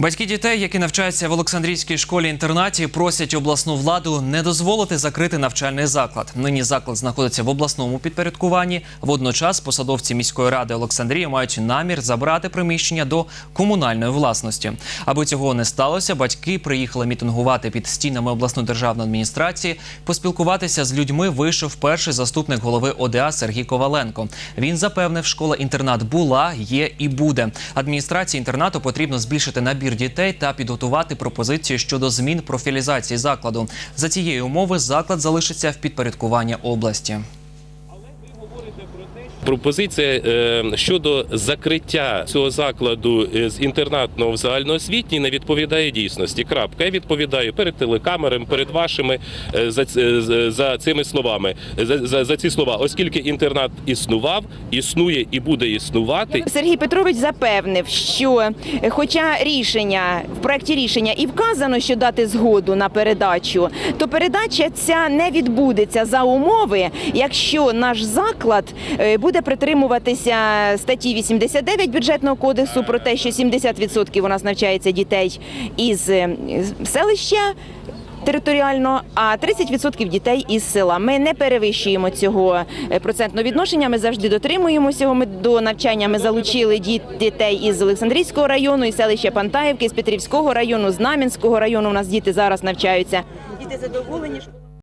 Батьки дітей, які навчаються в Олександрійській школі-інтернаті, просять обласну владу не дозволити закрити навчальний заклад. Нині заклад знаходиться в обласному підпорядкуванні. Водночас посадовці міської ради Олександрії мають намір забрати приміщення до комунальної власності. Аби цього не сталося, батьки приїхали мітингувати під стінами обласної державної адміністрації. Поспілкуватися з людьми вийшов перший заступник голови ОДА Сергій Коваленко. Він запевнив, школа-інтернат була, є і буде. Адміністрації інтернату потрібно збільшити набір дітей та підготувати пропозиції щодо змін профілізації закладу. За цієї умови заклад залишиться в підпорядкуванні області. Пропозиція е, щодо закриття цього закладу е, з інтернатного в загальноосвітній не відповідає дійсності. Крапка. Я відповідаю перед телекамерами, перед вашими е, за, за, цими словами. За, за, за ці слова, оскільки інтернат існував, існує і буде існувати. Сергій Петрович запевнив, що хоча рішення в проєкті рішення і вказано, що дати згоду на передачу, то передача ця не відбудеться за умови, якщо наш заклад буде притримуватися статті 89 бюджетного кодексу про те, що 70% у нас навчається дітей із е, селища. Територіально, а 30% дітей із села. Ми не перевищуємо цього е, процентного відношення. Ми завжди дотримуємося його. Ми до навчання ми залучили дітей із Олександрійського району, із селища Пантаївки, з Петрівського району, з Знам'янського району. У нас діти зараз навчаються. Діти задоволені.